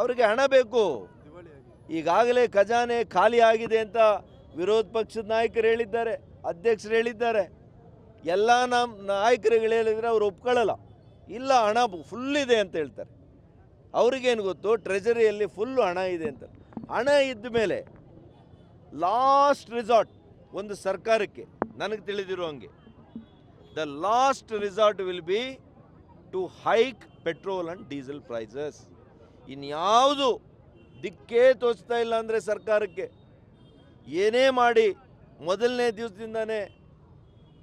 ಅವ್ರಿಗೆ ಹಣ ಬೇಕು. ಈಗಾಗಲೇ ಖಜಾನೆ ಖಾಲಿ ಆಗಿದೆ ಅಂತ ವಿರೋಧ ಪಕ್ಷದ ನಾಯಕರು ಹೇಳಿದ್ದಾರೆ, ಅಧ್ಯಕ್ಷರು ಹೇಳಿದ್ದಾರೆ. ಎಲ್ಲ ನಮ್ಮ ನಾಯಕರುಗಳು ಹೇಳಿದ್ರೆ ಅವ್ರು ಒಪ್ಕೊಳ್ಳಲ್ಲ. ಇಲ್ಲ, ಹಣ ಫುಲ್ ಇದೆ ಅಂತ ಹೇಳ್ತಾರೆ. ಅವ್ರಿಗೇನು ಗೊತ್ತು? ಟ್ರೆಜರಿಯಲ್ಲಿ ಫುಲ್ಲು ಹಣ ಇದೆ ಅಂತ. ಹಣ ಇದ್ದ ಮೇಲೆ ಲಾಸ್ಟ್ ರಿಸಾರ್ಟ್ ಒಂದು ಸರ್ಕಾರಕ್ಕೆ, ನನಗೆ ತಿಳಿದಿರೋ ಹಂಗೆ. The last resort will be to hike petrol and diesel prices ಇನ್ಯಾವುದು ದಿಕ್ಕೇ ತೋಚ್ತಾ ಇಲ್ಲ ಅಂದರೆ ಸರ್ಕಾರಕ್ಕೆ. ಏನೇ ಮಾಡಿ ಮೊದಲನೇ ದಿವಸದಿಂದನೇ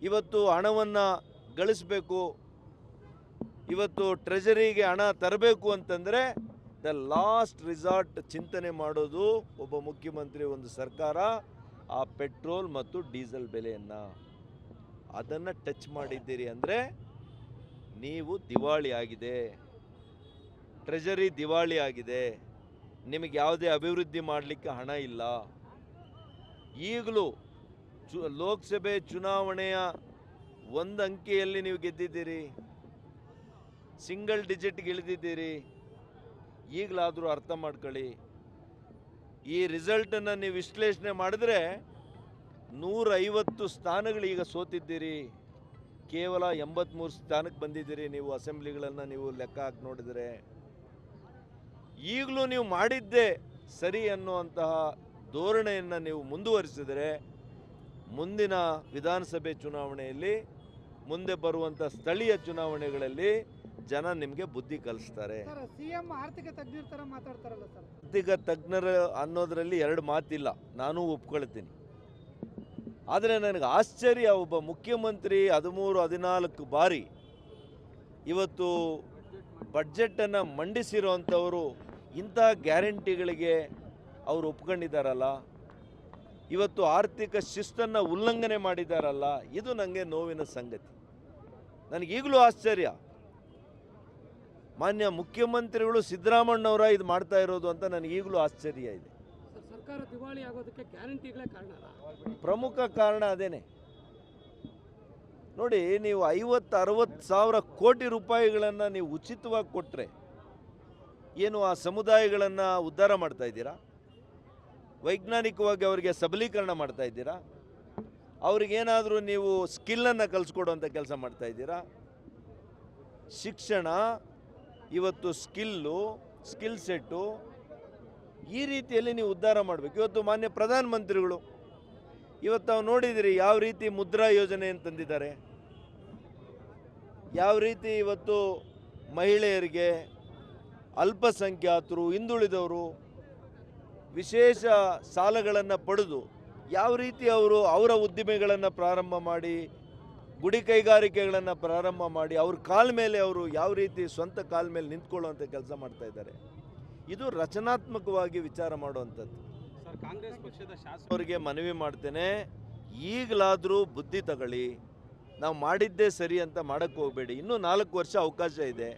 ಇವತ್ತು ಹಣವನ್ನು ಗಳಿಸಬೇಕು, ಇವತ್ತು ಟ್ರೆಜರಿಗೆ ಹಣ ತರಬೇಕು ಅಂತಂದರೆ ದ ಲಾಸ್ಟ್ ರಿಸಾರ್ಟ್ ಚಿಂತನೆ ಮಾಡೋದು ಒಬ್ಬ ಮುಖ್ಯಮಂತ್ರಿ ಒಂದು ಸರ್ಕಾರ, ಆ ಪೆಟ್ರೋಲ್ ಮತ್ತು ಡೀಸೆಲ್ ಬೆಲೆಯನ್ನು. ಅದನ್ನು ಟಚ್ ಮಾಡಿದ್ದೀರಿ ಅಂದರೆ ನೀವು ದಿವಾಳಿ ಆಗಿದೆ. ಟ್ರೆಜರಿ ದಿವಾಳಿ ಆಗಿದೆ. ನಿಮಗೆ ಯಾವುದೇ ಅಭಿವೃದ್ಧಿ ಮಾಡಲಿಕ್ಕೆ ಹಣ ಇಲ್ಲ. ಈಗಲೂ ಚು, ಲೋಕಸಭೆ ಚುನಾವಣೆಯ ಒಂದು ಅಂಕಿಯಲ್ಲಿ ನೀವು ಗೆದ್ದಿದ್ದೀರಿ. ಸಿಂಗಲ್ ಡಿಜಿಟ್ಗೆ ಇಳಿದಿದ್ದೀರಿ ಈಗಲಾದರೂ ಅರ್ಥ ಮಾಡ್ಕೊಳ್ಳಿ. ಈ ರಿಸಲ್ಟನ್ನು ನೀವು ವಿಶ್ಲೇಷಣೆ ಮಾಡಿದ್ರೆ ನೂರೈವತ್ತು ಸ್ಥಾನಗಳು ಈಗ ಸೋತಿದ್ದೀರಿ. ಕೇವಲ ಎಂಬತ್ತ್ಮೂರು ಸ್ಥಾನಕ್ಕೆ ಬಂದಿದ್ದೀರಿ ನೀವು ಅಸೆಂಬ್ಲಿಗಳನ್ನು ನೀವು ಲೆಕ್ಕ ಹಾಕಿ ನೋಡಿದರೆ. ಈಗಲೂ ನೀವು ಮಾಡಿದ್ದೇ ಸರಿ ಅನ್ನುವಂತಹ ಧೋರಣೆಯನ್ನು ನೀವು ಮುಂದುವರಿಸಿದರೆ ಮುಂದಿನ ವಿಧಾನಸಭೆ ಚುನಾವಣೆಯಲ್ಲಿ ಮುಂದೆ ಬರುವಂಥ ಸ್ಥಳೀಯ ಚುನಾವಣೆಗಳಲ್ಲಿ ಜನ ನಿಮಗೆ ಬುದ್ಧಿ ಕಲಿಸ್ತಾರೆ. ಆರ್ಥಿಕ ತಜ್ಞರು ಅನ್ನೋದರಲ್ಲಿ ಎರಡು ಮಾತಿಲ್ಲ ನಾನು ಒಪ್ಕೊಳ್ತೀನಿ. ಆದರೆ ನನಗೆ ಆಶ್ಚರ್ಯ ಒಬ್ಬ ಮುಖ್ಯಮಂತ್ರಿ ಹದಿಮೂರು ಹದಿನಾಲ್ಕು ಬಾರಿ ಇವತ್ತು ಬಡ್ಜೆಟನ್ನು ಮಂಡಿಸಿರುವಂಥವರು ಇಂತಹ ಗ್ಯಾರಂಟಿಗಳಿಗೆ ಅವರು ಒಪ್ಕೊಂಡಿದ್ದಾರಲ್ಲ? ಇವತ್ತು ಆರ್ಥಿಕ ಶಿಸ್ತನ್ನು ಉಲ್ಲಂಘನೆ ಮಾಡಿದಾರಲ್ಲ ಇದು ನನಗೆ ನೋವಿನ ಸಂಗತಿ. ನನಗೀಗಲೂ ಆಶ್ಚರ್ಯ. ಮಾನ್ಯ ಮುಖ್ಯಮಂತ್ರಿಗಳು ಸಿದ್ದರಾಮಣ್ಣವರ ಇದು ಮಾಡ್ತಾ ಇರೋದು ಅಂತ ನನಗೀಗಲೂ ಆಶ್ಚರ್ಯ ಇದೆ. ಪ್ರಮುಖ ಕಾರಣ ಅದೇನೆ. ನೋಡಿ, ನೀವು ಐವತ್ತು, ಅರವತ್ತು ಸಾವಿರ ಕೋಟಿ ರೂಪಾಯಿಗಳನ್ನು ನೀವು ಉಚಿತವಾಗಿ ಕೊಟ್ಟರೆ ಏನು ಆ ಸಮುದಾಯಗಳನ್ನು ಉದ್ಧಾರ ಮಾಡ್ತಾ ಇದ್ದೀರಾ? ವೈಜ್ಞಾನಿಕವಾಗಿ ಅವರಿಗೆ ಸಬಲೀಕರಣ ಮಾಡ್ತಾ ಇದ್ದೀರಾ? ಅವ್ರಿಗೇನಾದರೂ ನೀವು ಸ್ಕಿಲ್ಲನ್ನು ಕಲಿಸ್ಕೊಡುವಂಥ ಕೆಲಸ ಮಾಡ್ತಾ ಇದ್ದೀರಾ? ಶಿಕ್ಷಣ, ಇವತ್ತು ಸ್ಕಿಲ್ಲು, ಸ್ಕಿಲ್ ಸೆಟ್ಟು ಈ ರೀತಿಯಲ್ಲಿ ನೀವು ಉದ್ಧಾರ ಮಾಡಬೇಕು. ಇವತ್ತು ಮಾನ್ಯ ಪ್ರಧಾನಮಂತ್ರಿಗಳು ಇವತ್ತು ನಾವು ನೋಡಿದಿರಿ ಯಾವ ರೀತಿ ಮುದ್ರಾ ಯೋಜನೆ ತಂದಿದ್ದಾರೆ? ಯಾವ ರೀತಿ ಇವತ್ತು ಮಹಿಳೆಯರಿಗೆ ಅಲ್ಪಸಂಖ್ಯಾತರು, ಹಿಂದುಳಿದವರು ವಿಶೇಷ ಸಾಲಗಳನ್ನು ಪಡೆದು ಯಾವ ರೀತಿ ಅವರು ಅವರ ಉದ್ದಿಮೆಗಳನ್ನು ಪ್ರಾರಂಭ ಮಾಡಿ, ಗುಡಿ ಕೈಗಾರಿಕೆಗಳನ್ನು ಪ್ರಾರಂಭ ಮಾಡಿ, ಅವ್ರ ಕಾಲ ಮೇಲೆ ಅವರು ಯಾವ ರೀತಿ ಸ್ವಂತ ಕಾಲ ಮೇಲೆ ನಿಂತ್ಕೊಳ್ಳುವಂಥ ಕೆಲಸ ಮಾಡ್ತಾ ಇದ್ದಾರೆ? ಇದು ರಚನಾತ್ಮಕವಾಗಿ ವಿಚಾರ ಮಾಡುವಂಥದ್ದು. ಕಾಂಗ್ರೆಸ್ ಪಕ್ಷದ ಶಾಸಕರಿಗೆ ಮನವಿ ಮಾಡ್ತೇನೆ. ಈಗಲಾದರೂ ಬುದ್ಧಿ ತಗೊಳ್ಳಿ. ನಾವು ಮಾಡಿದ್ದೇ ಸರಿ ಅಂತ ಮಾಡೋಕ್ಕೆ ಹೋಗಬೇಡಿ. ಇನ್ನೂ ನಾಲ್ಕು ವರ್ಷ ಅವಕಾಶ ಇದೆ.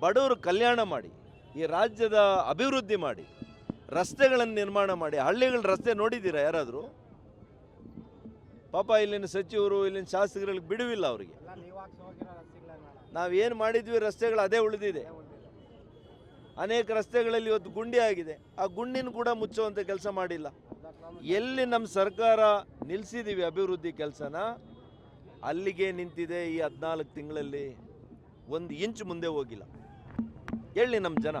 ಬಡವರು ಕಲ್ಯಾಣ ಮಾಡಿ. ಈ ರಾಜ್ಯದ ಅಭಿವೃದ್ಧಿ ಮಾಡಿ. ರಸ್ತೆಗಳನ್ನು ನಿರ್ಮಾಣ ಮಾಡಿ. ಹಳ್ಳಿಗಳ ರಸ್ತೆ ನೋಡಿದ್ದೀರಾ ಯಾರಾದರೂ? ಪಾಪ ಇಲ್ಲಿನ ಸಚಿವರು ಇಲ್ಲಿನ ಶಾಸಕರಿಗೆ ಬಿಡುವಿಲ್ಲ ಅವರಿಗೆ. ನಾವೇನು ಮಾಡಿದ್ವಿ ರಸ್ತೆಗಳು ಅದೇ ಉಳಿದಿದೆ. ಅನೇಕ ರಸ್ತೆಗಳಲ್ಲಿ ಇವತ್ತು ಗುಂಡಿ ಆಗಿದೆ. ಆ ಗುಂಡಿನ ಕೂಡ ಮುಚ್ಚುವಂಥ ಕೆಲಸ ಮಾಡಿಲ್ಲ. ಎಲ್ಲಿ ನಮ್ಮ ಸರ್ಕಾರ ನಿಲ್ಲಿಸಿದ್ದೀವಿ ಅಭಿವೃದ್ಧಿ ಕೆಲಸನ ಅಲ್ಲಿಗೆ ನಿಂತಿದೆ ಈ ಹದಿನಾಲ್ಕು ತಿಂಗಳಲ್ಲಿ ಒಂದು ಇಂಚ್ ಮುಂದೆ ಹೋಗಿಲ್ಲ. ಹೇಳಿ ನಮ್ಮ ಜನ.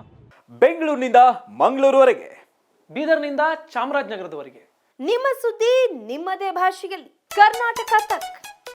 ಬೆಂಗಳೂರಿನಿಂದ ಮಂಗಳೂರುವರೆಗೆ. ಬೀದರ್ನಿಂದ ಚಾಮರಾಜನಗರದವರೆಗೆ. ನಿಮ್ಮ ಸುದ್ದಿ ನಿಮ್ಮದೇ ಭಾಷೆಯಲ್ಲಿ. ಕರ್ನಾಟಕ ತಕ್.